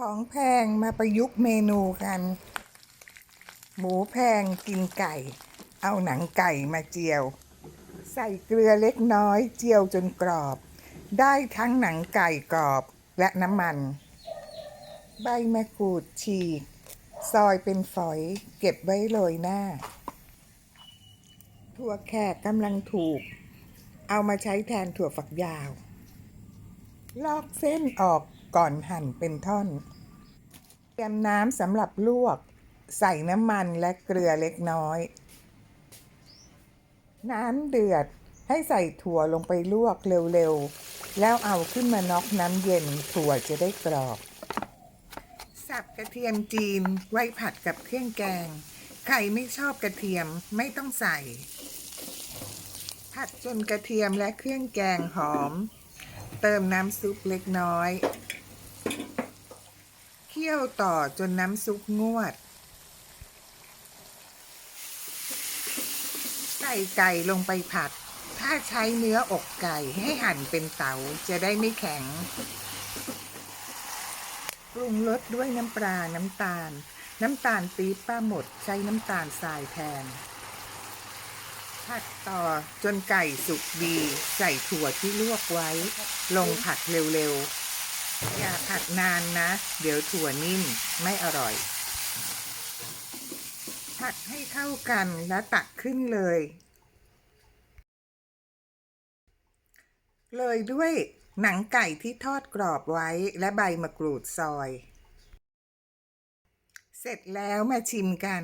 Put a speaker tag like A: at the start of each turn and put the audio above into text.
A: ของแพงมาประยุกต์เมนูกัน หมูแพงกินไก่ เอาหนังไก่มาเจียว ใส่เกลือเล็กน้อยเจียวจนกรอบ ได้ทั้งหนังไก่กรอบและน้ำมัน ใบมะกรูดฉีก ซอยเป็นฝอยเก็บไว้โรยหน้า ถั่วแขกกำลังถูก เอามาใช้แทนถั่วฝักยาว ลอกเส้นออก ก่อนหั่นเป็นท่อน เตรียมน้ำสำหรับลวก ใส่น้ำมันและเกลือเล็กน้อย น้ำเดือดให้ใส่ถั่วลงไปลวกเร็วๆ แล้วเอาขึ้นมาน็อกน้ำเย็นถั่วจะได้กรอบ สับกระเทียมจีนไว้ผัดกับเครื่องแกง ใครไม่ชอบกระเทียมไม่ต้องใส่ ผัดจนกระเทียมและเครื่องแกงหอม เติมน้ำซุปเล็กน้อย คี่ยวต่อจนน้ำซุปงวด ใส่ไก่ลงไปผัด ถ้าใช้เนื้ออกไก่ให้หั่นเป็นเต๋าจะได้ไม่แข็ง ปรุงรสด้วยน้ำปลา น้ำตาล น้ำตาลปี๊บป้าหมดใช้น้ำตาลทรายแทน ผัดต่อจนไก่สุกดี ใส่ถั่วที่ลวกไว้ ลงผัดเร็วๆ อย่าผัดนานนะ เดี๋ยวถั่วนิ่มไม่อร่อย ผัดให้เข้ากันแล้วตักขึ้นเลย เลยด้วยหนังไก่ที่ทอดกรอบไว้และใบมะกรูดซอย เสร็จแล้วมาชิมกัน